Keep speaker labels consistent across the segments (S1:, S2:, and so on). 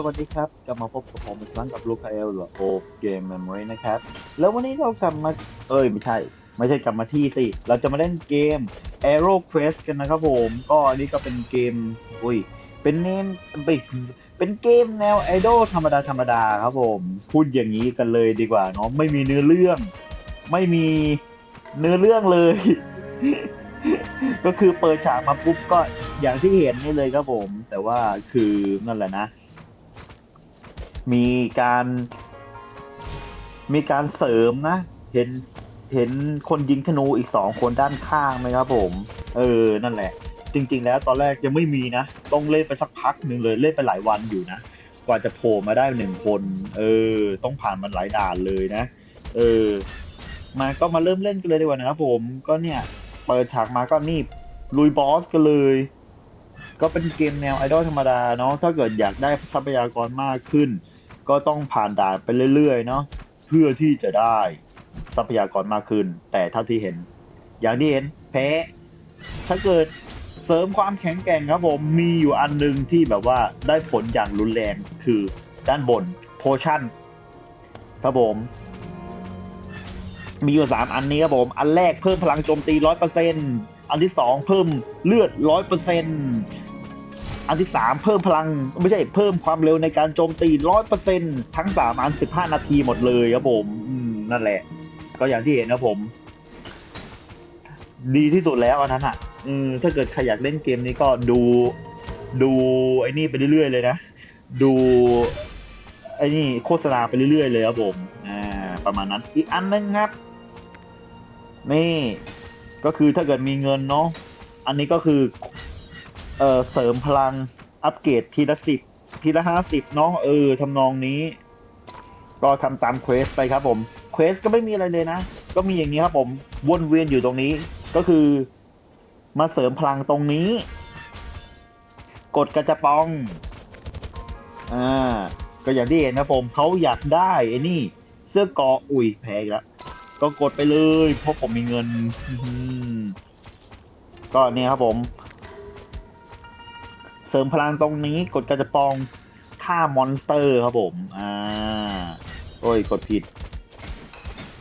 S1: สวัสดีครับ กลับมาพบกับผมอีกครั้งกับลูคาเอลหรือโอเกมเมมโมรีนะครับ แล้ววันนี้เรากลับมา เอ้ย ไม่ใช่ ไม่ใช่กลับมาที่สิ เราจะมาเล่นเกม Aero Quest กันนะครับผม ก็อันนี้ก็เป็นเกม อุ้ย เป็นเนมเป็นเกมแนวไอดอลธรรมดาธรรมดาครับผม พูดอย่างนี้กันเลยดีกว่าเนาะ ไม่มีเนื้อเรื่อง ไม่มีเนื้อเรื่องเลย ก็คือเปิดฉากมาปุ๊บก็อย่างที่เห็นนี่เลยครับผม แต่ว่าคือนั่นแหละนะ มีการมีการเสริมนะ เห็นเห็นคนยิงธนูอีกสองคนด้านข้างไหมครับผม เออ นั่นแหละ จริง ๆ แล้วตอนแรกยังไม่มีนะ ต้องเล่นไปสักพักหนึ่งเลยเล่นไปหลายวันอยู่นะ กว่าจะโผล่มาได้หนึ่งคน เออ ต้องผ่านมันหลายด่านเลยนะ เออ มาก็มาเริ่มเล่นกันเลยดีกว่านะครับผม ก็เนี่ยเปิดฉากมาก็นี่ลุยบอสกันเลย ก็เป็นเกมแนวไอดอลธรรมดาเนาะ ถ้าเกิดอยากได้ทรัพยากรมากขึ้น ก็ต้องผ่านด่านไปเรื่อยๆเนาะเพื่อที่จะได้ทรัพยากรมากขึ้น แต่เท่าที่เห็น อย่างที่เห็นแพ้ถ้าเกิดเสริมความแข็งแกร่งครับผมมีอยู่อันหนึ่งที่แบบว่าได้ผลอย่างรุนแรงคือด้านบนโพชั่นครับผม มีอยู่สามอันนี้ครับผม อันแรกเพิ่มพลังโจมตีร้อยเปอร์เซ็นอันที่สองเพิ่มเลือดร้อยเปอร์เซ็น อันที่สามเพิ่มพลัง ไม่ใช่เพิ่มความเร็วในการโจมตีร้อยเปอร์เซ็นทั้งสามอันสิบห้านาทีหมดเลยครับผมอืมนั่นแหละ ก็อย่างที่เห็นนะผม ดีที่สุดแล้วอันนั้นอะ อืมถ้าเกิดใครอยากเล่นเกมนี้ก็ดู ดูไอ้นี่ไปเรื่อยๆเลยนะ ดู ไอ้นี่โฆษณาไปเรื่อยๆเลยครับผม อ่า ประมาณนั้น อีกอันนึงครับ นี่ ก็คือถ้าเกิดมีเงินเนาะอันนี้ก็คือ เอ่อเสริมพลังอัปเกรดทีละสิบทีละห้าสิบเนาะเออทำนองนี้ก็ทำตามเควสไปครับผมเควสก็ไม่มีอะไรเลยนะ ก็มีอย่างนี้ครับผมวนเวียนอยู่ตรงนี้ ก็คือ มาเสริมพลังตรงนี้ กดกระจะปองอ่าก็อย่างที่เห็นนะผมเขาอยากได้ไอ้นี่ เสื้อกออุ่ยแพงแล้วก็กดไปเลยเพราะผมมีเงินก็เนี่ยครับผม เสริมพลังตรงนี้กดกระจะปองฆ่ามอนสเตอร์ครับผม อ่า โอ้ย กดผิด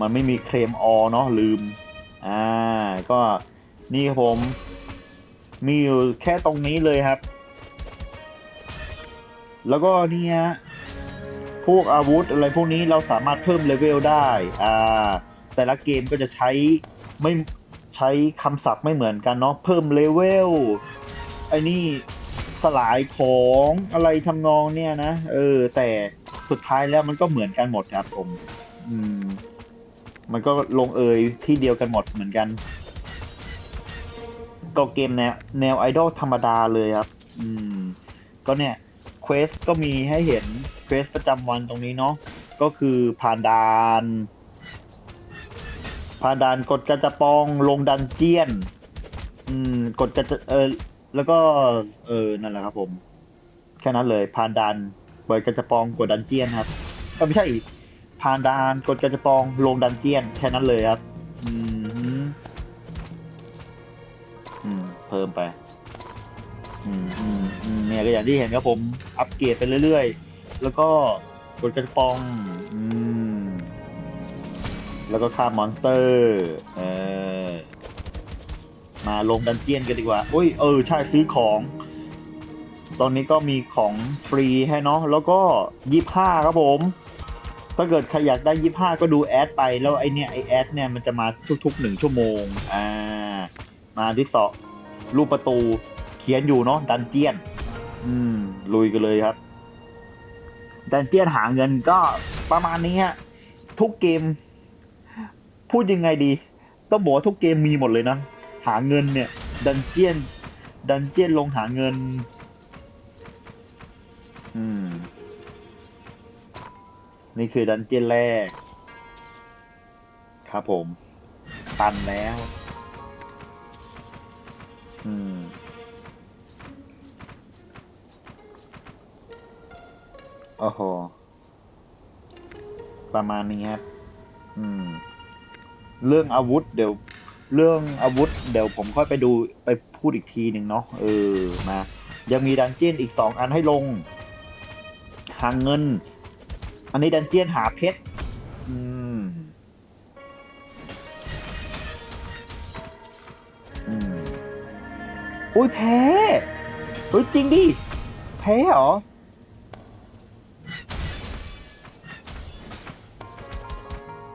S1: มันไม่มีเคลมออเนาะลืม อ่า ก็นี่ครับผม มีอยู่แค่ตรงนี้เลยครับ แล้วก็นี่ยพวกอาวุธอะไรพวกนี้เราสามารถเพิ่มเลเวลได้ อ่า แต่ละเกมก็จะใช้ไม่ใช้คำศัพท์ไม่เหมือนกันเนาะ เพิ่มเลเวลไอ้นี่ สลายของอะไรทำนองเนี่ยนะ เออ แต่สุดท้ายแล้วมันก็เหมือนกันหมดครับผม อืม มันก็ลงเอยที่เดียวกันหมดเหมือนกัน ก็เกมแนวแนวไอดอลธรรมดาเลยครับ อืม ก็เนี่ยเควสก็มีให้เห็นเควสประจำวันตรงนี้เนาะ ก็คือผ่านด่านผ่านด่านกดกระจะปองลงดันเจียน อืม กดกระจะเออ แล้วก็ เออนั่นแหละครับผม แค่นั้นเลยผ่านด่านเปิดกระจะปองกดดันเจียนครับก็ไม่ใช่อีกผ่านด่านกดกระจะปองลงดันเจียน แค่นั้นเลยครับ อืมอืม เพิ่มไป อืมอืมอืมเนี่ยก็อย่างที่เห็นครับผม อัปเกรดไปเรื่อยๆ แล้วก็กดกระปอง อืม แล้วก็ฆ่ามอนสเตอร์ เออ มาลงดันเจียนกันดีกว่าอุ้ยเออใช่ซื้อของ ตอนนี้ก็มีของฟรีให้เนาะแล้วก็ยี่ห้าครับผม ถ้าเกิดใครอยากได้ยี่ห้าก็ดูแอดไปแล้วไอเนี่ยไอแอดเนี่ยมันจะมาทุกๆหนึ่งชั่วโมงอ่ามาที่สองรูปประตูเขียนอยู่เนาะดันเจียน อืม ลุยกันเลยครับ ดันเจียนหาเงินก็ประมาณนี้ฮะทุกเกม พูดยังไงดี ต้องบอกว่าทุกเกมมีหมดเลยนะาเงินเนี่ย ดันเจียน ดันเจียนลงหาเงิน อืม นี่คือดันเจียนแรก ครับผม ตันแล้ว อืมโอ้โห ประมาณนี้ครับ อืม เรื่องอาวุธเดี๋ยว เรื่องอาวุธ เดี๋ยวผมค่อยไปดูไปพูดอีกทีหนึ่งเนาะเออมายังมีดันเจียนอีกสองอันให้ลงหาเงิน อันนี้ดันเจียนหาเพชรอืมอืมอุ้ยแพ้เฮ้ยจริงดิแพ้เหรอ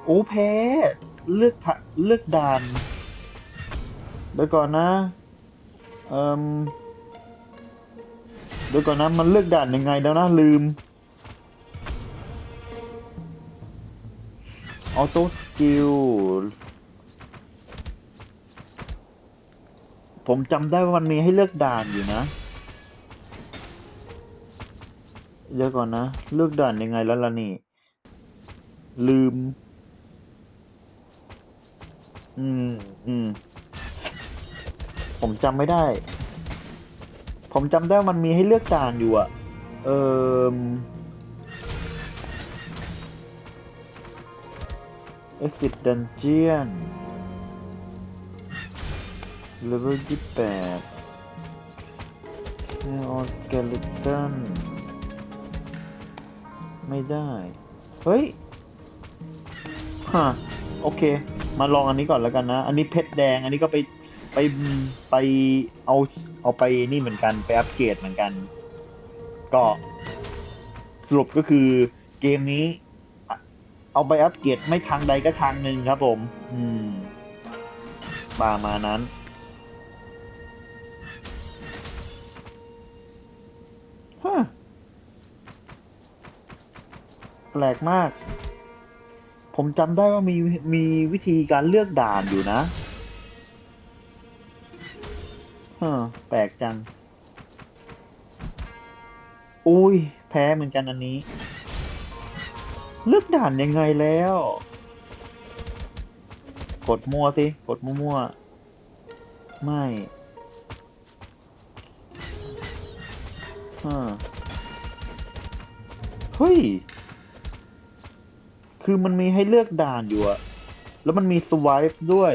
S1: โอ้แพ้เลือกเลือกด่าน เดี๋ยวก่อนนะเอ่มเดี๋ยวก่อนนะมันเลือกด่านยังไงแล้วนะลืมออโต้สกิลผมจำได้ว่ามันมีให้เลือกด่านอยู่นะ เดี๋ยวก่อนนะ เลือกด่านยังไงแล้วล่ะนี่ ลืม อืม อืม ผมจำไม่ได้ ผมจำได้มันมีให้เลือกด่านอยู่อะเอ่อ exit dungeon level ยี่แปด neo skeleton ไม่ได้ เฮ้ย ฮะ โอเค มาลองอันนี้ก่อนแล้วกันนะ อันนี้เพชรแดง อันนี้ก็ไป ไปไปเอาเอาไปนี่เหมือนกันไปอัปเกรดเหมือนกัน ก็สรุปก็คือเกมนี้ เอาไปอัปเกรดไม่ทางใดก็ทางหนึ่งครับผม อืมประมาณนั้นฮะแปลกมาก ผมจำได้ว่ามีมีวิธีการเลือกด่านอยู่นะ ฮะแปลกจัง อุ้ย แพ้เหมือนกันอันนี้ เลือกด่านยังไงแล้ว กดมั่วสิ กดมั่วๆ ไม่ฮะเฮ้ย คือมันมีให้เลือกด่านอยู่อะแล้วมันมีสวายด้วย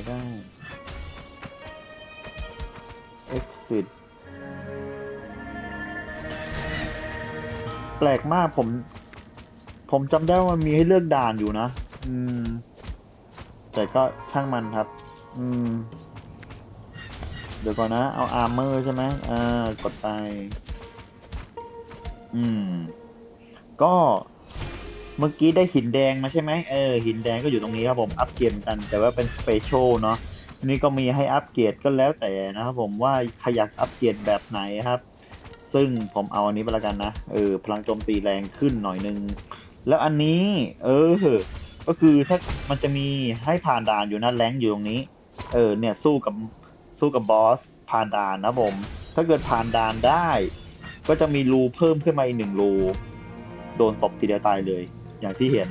S1: ไม่ได้ exit แปลกมากผม ผมจำได้ว่ามันมีให้เลือกด่านอยู่นะ อืม แต่ก็ช่างมันครับ อืม เดี๋ยวก่อนนะ เอาอาร์เมอร์ใช่ไหมอ่ากดไป อืม ก็ เมื่อกี้ได้หินแดงมาใช่ไหมเออหินแดงก็อยู่ตรงนี้ครับผมอัปเกรดกัน แต่ว่าเป็นสเปเชียลเนาะนี่ก็มีให้อัปเกรดก็แล้วแต่นะครับผมว่าใครอยากอัปเกรดแบบไหนครับ ซึ่งผมเอาอันนี้ไปล้วกันนะเออพลังโจมตีแรงขึ้นหน่อยนึงแล้วอันนี้ เออ ก็คือถ้ามันจะมีให้ผ่านด่านอยู่นะแรงอยู่ตรงนี้ เออ เนี่ยสู้กับสู้กับบอสผ่านด่านนะผม ถ้าเกิดผ่านด่านได้ ก็จะมีรูเพิ่มขึ้นมาอีกหนึ่งรู โดนตบทีเดียวตายเลย อย่างที่เห็น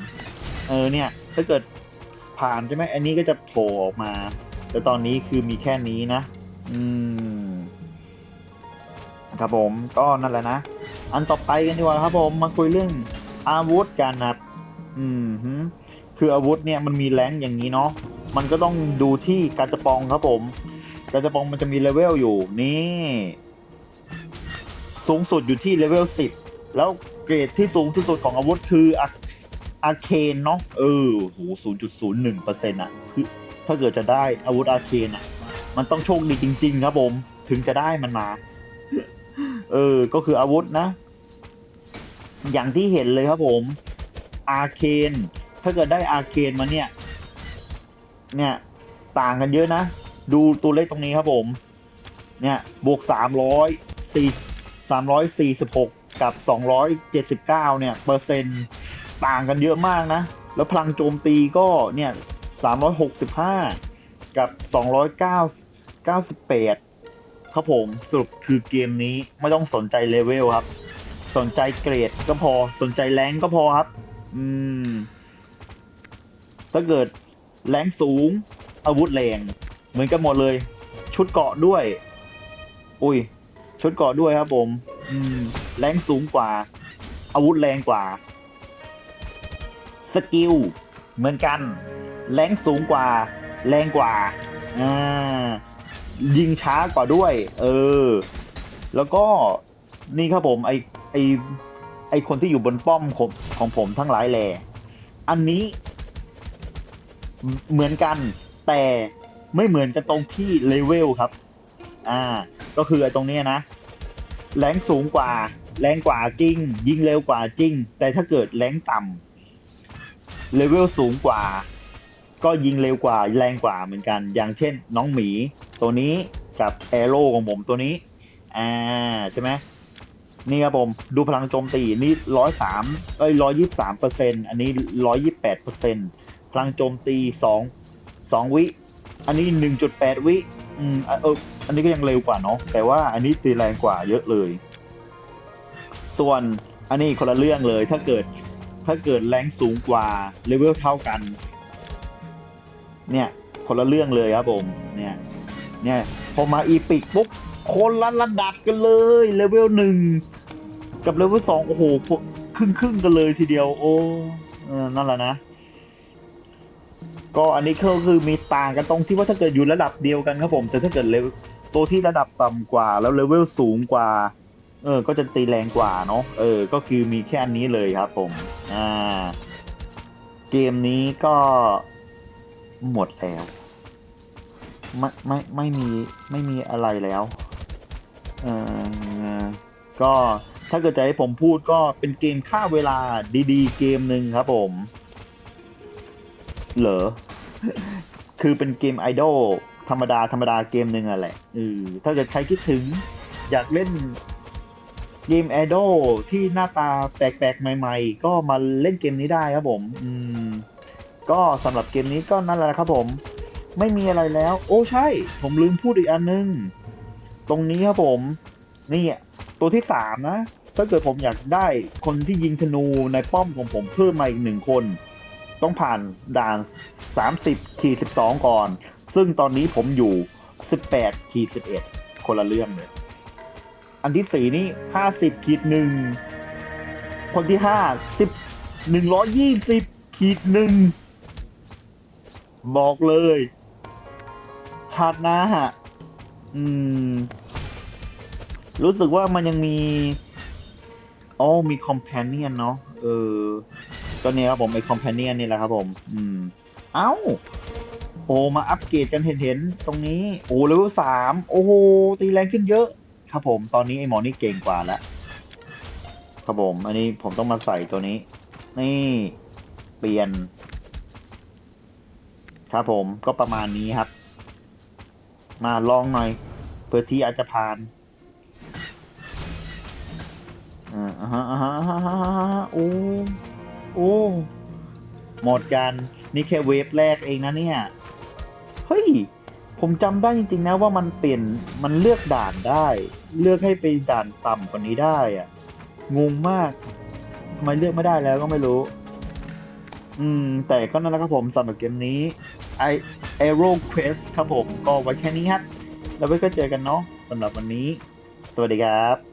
S1: เออเนี่ย ถ้าเกิดผ่านใช่ไหมอันนี้ก็จะโผล่ออกมา แต่ตอนนี้คือมีแค่นี้นะ อืม ครับผมก็นั่นแหละนะ อันต่อไปกันดีกว่าครับผมมาคุยเรื่องอาวุธกันนะอืมฮึคืออาวุธเนี่ยมันมีแรงอย่างนี้เนาะมันก็ต้องดูที่กาจะปองครับผม กาจะปองมันจะมีเลเวลอยู่นี่ สูงสุดอยู่ที่เลเวลสิบแล้วเกรดที่สูงที่สุดของอาวุธคืออา อาเคนเนาะเออโหศูนย์จุดศูนย์หนึ่งเปอร์เซ็นต์อะคือถ้าเกิดจะได้อาวุธอาเคนอะมันต้องโชคดีจริง ๆ ครับผม ถึงจะได้มันมา เออ ก็คืออาวุธนะ อย่างที่เห็นเลยครับผม อาเคนถ้าเกิดได้อาเคนมาเนี่ย เนี่ย ต่างกันเยอะนะ ดูตัวเลขตรงนี้ครับผม เนี่ย บวกสามร้อยสี่สามร้อยสี่สิบหกกับสองร้อยเจ็ดสิบเก้าเนี่ย เปอร์เซ็นต์ ต่างกันเยอะมากนะ แล้วพลังโจมตีก็เนี่ยสามร้อยหกสิบห้ากับสองร้อยเก้าเก้าสิบแปดครับผมสรุปคือเกมนี้ไม่ต้องสนใจเลเวลครับ สนใจเกรดก็พอสนใจแรงก็พอครับ อืม ถ้าเกิดแรงสูง อาวุธแรง เหมือนกันหมดเลย ชุดเกราะด้วย อุ้ย ชุดเกราะด้วยครับผม อืม แรงสูงกว่า อาวุธแรงกว่า สกิลเหมือนกัน แรงสูงกว่า แรงกว่าอ่ายิงช้ากว่าด้วย เออ แล้วก็นี่ครับผมไอไอไอคนที่อยู่บนป้อมของของผมทั้งหลายแหล่อันนี้ เหมือนกัน แต่ไม่เหมือนกันตรงที่เลเวลครับ อ่า ก็คือไอตรงนี้นะแรงสูงกว่า แรงกว่าจริง ยิงเร็วกว่าจริง แต่ถ้าเกิดแรงต่ำ เลเวลสูงกว่า ก็ยิงเร็วกว่าแรงกว่าเหมือนกัน อย่างเช่น น้องหมีตัวนี้กับแอโร่ของผมตัวนี้ อ่าใช่ไหมนี่ครับผมดูพลังโจมตีนี่ร้อยสามเอ้ยร้อยยี่สามเปอร์เซ็นอันนี้ร้อยยี่แปดเปอร์เซ็นพลังโจมตีสองสองวิ อันนี้หนึ่งจุดแปดวิ อืมเอออันนี้ก็ยังเร็วกว่าเนาะแต่ว่าอันนี้ตีแรงกว่าเยอะเลย ส่วนอันนี้คนละเรื่องเลยถ้าเกิด ถ้าเกิดแรงสูงกว่าเลเวลเท่ากัน เนี่ยคนละเรื่องเลยครับผมเนี่ยเนี่ยพอมาอีพิกปุ๊บคนละระดับกันเลยเลเวลหนึ่งกับเลเวลสองโอ้โหครึ่งครึ่งกันเลยทีเดียว โอ้เออนั่นแหละนะ ก็อันนี้ก็คือมีต่างกันตรงที่ว่าถ้าเกิดอยู่ระดับเดียวกันครับผม แต่ถ้าเกิดเลเวลตัวที่ระดับต่ำกว่า แล้วเลเวลสูงกว่า เออ ก็จะตีแรงกว่าเนาะ เออ ก็คือมีแค่อันนี้เลยครับผม อ่า เกมนี้ก็หมดแล้ว ไม่ไม่ไม่มีไม่มีอะไรแล้ว เออก็ถ้าเกิดจะให้ผมพูดก็เป็นเกมฆ่าเวลาดีๆ เกมหนึ่งครับผม เหรอ คือเป็นเกมไอดอลธรรมดาธรรมดาเกมหนึ่งอะแหละเออถ้าเกิดใครคิดถึงอยากเล่น เกมไอดอลที่หน้าตาแปลกๆ ใหม่ๆ ก็มาเล่นเกมนี้ได้ครับผม อืม ก็สำหรับเกมนี้ก็นั่นแหละครับผม ไม่มีอะไรแล้ว โอ้ใช่ ผมลืมพูดอีกอันนึง ตรงนี้ครับผม นี่อะตัวที่สามนะ ถ้าเกิดผมอยากได้คนที่ยิงธนูในป้อมของผมเพิ่มมาอีกหนึ่งคน ต้องผ่านด่านสามสิบขีดสิบสองก่อน ซึ่งตอนนี้ผมอยู่สิบแปดขีดสิบเอ็ดคนละเรื่องเลย อันที่สี่นี่ห้าสิบขีดหนึ่งคนที่ห้าสิบหนึ่งร้อยยี่สิบขีดหนึ่งบอกเลยชาติหน้าฮะอืม รู้สึกว่ามันยังมีอ๋อมีคอม p พ n เนียนเนาะเออ ก็เนี่ยครับผมไอ้คอม p พ n เนียนนี่แหละครับผม อืม เอ้า โอ้มาอัปเกรดกันเห็นเห็นตรงนี้ โอ้เลเวลสามโอ้โหตีแรงขึ้นเยอะ ครับผมตอนนี้ไอ้หมอนี่เก่งกว่าแล้วครับผม อันนี้ผมต้องมาใส่ตัวนี้ นี่ เปลี่ยน ครับผมก็ประมาณนี้ครับ มาลองหน่อยเพื่อที่อาจจะผ่านอ่าอ่าฮะอ่าฮะอ่าฮะอ่าฮะโอ้โอ้หมดกัน นี่แค่เวฟแรกเองนะเนี่ย เฮ้ย ผมจำได้จริงๆนะว่ามันเปลี่ยนมันเลือกด่านได้ เลือกให้ไปด่านต่ำกว่านี้ได้อะงงมากทำไมเลือกไม่ได้แล้วก็ไม่รู้ อืม แต่ก็นั่นแหละครับผมสำหรับเกมนี้ไอ Aero Quest ครับผมก็ไว้แค่นี้ครับแล้วไว้ก็เจอกันเนาะสำหรับวันนี้ สวัสดีครับ